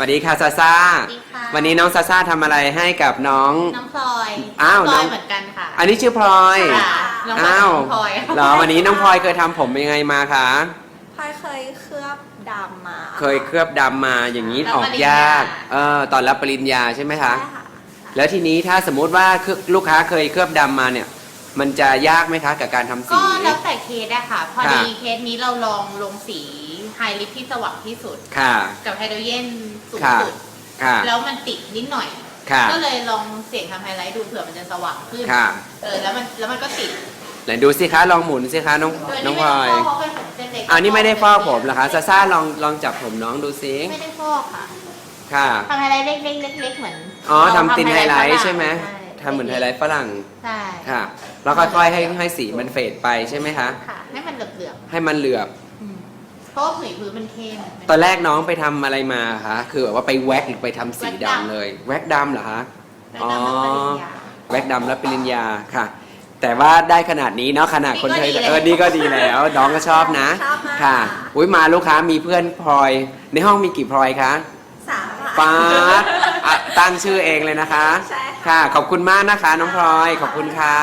สวัสดีค่ะซาซาสวัสดีค่ะ วันนี้น้องซาซาทำอะไรให้กับน้อง น้องพลอยอ้าวน้องพลน้อองยเหมือนกันค่ะอันนี้ชื่อพลอย ค่ะน้องพลอยอ้าว น้องพลอยเหรอวันนี้น้องพลอยเคยทำผมยังไงมาคะ พลอยเคยเคลือบดำมาเคยเคลือบดำมาอย่างนี้รับออกปริญญยาก เออตอนรับปริญญาใช่ไหมคะ ใช่ค่ะแล้วทีนี้ถ้าสมมุติว่าเคลือบลูกค้าเคยเคลือบดำมาเนี่ย มันจะยากไหมคะกับการทำสี ก็แล้วแต่เคสอะค่ะ พอค่ะดีเคสนี้เราลองลงสี ไฮลิปที่สว่างที่สุด ค่ะ กับไฮโดรเจนสูงค่ะสุด ค่ะ แล้วมันติดนิดหน่อย ค่ะ ก็เลยลองเสี่ยงทำไฮไลท์ดูเผื่อมันจะสว่างขึ้น ค่ะ เออแล้วมันแล้วมันก็ติดไหนดูสิคะลองหมุนสิคะน้องโดยน้อที่งไม่พลต้อองยฟอกเพราะเป็นผมเส้นเล็กอันนี้ไม่ได้ฟอกผมเหรอคะซาซาลองลองจับผมน้องดูสิไม่ได้ฟอกค่ะ ค่ะทำไฮไลท์เล็กๆเล็กๆเหมือนอ๋อเราทำตินไฮไลฝรั่ท์งใช่ไหมใช่ทำเหมือนไฮไลท์ฝรั่งใช่ค่ะแล้วค่อยๆให้ให้สีมันเฟดไปใช่ไหมคะค่ะให้มันเหลือบให้มันเหลือบๆอืม เพราะว่าผืนพื้นมันเข้มตอนแรกน้องไปทำอะไรมาคะ คือแบบว่าไปแว็กหรือไปทำสีแว็กดำดำ เลย แว็กดำเหรอคะ แล้วนำมาปริญญา แว็กดำและปริญญาค่ะ แต่ว่าได้ขนาดนี้เนาะขนาดคนเคยนี่ก็ดีแล้วเออนี่ก็ดีแล้ว น้องก็ชอบนะ ชอบมาก ค่ะ อุ้ยมาลูกค้ามีเพื่อนพลอย ในห้องมีกี่พลอยคะ สามค่ะป๊าดอะตั้งชื่อเองเลยนะคะ ใช่ค่ะ ค่ะ ขอบคุณมากนะคะ น้องพลอย ขอบคุณค่ะ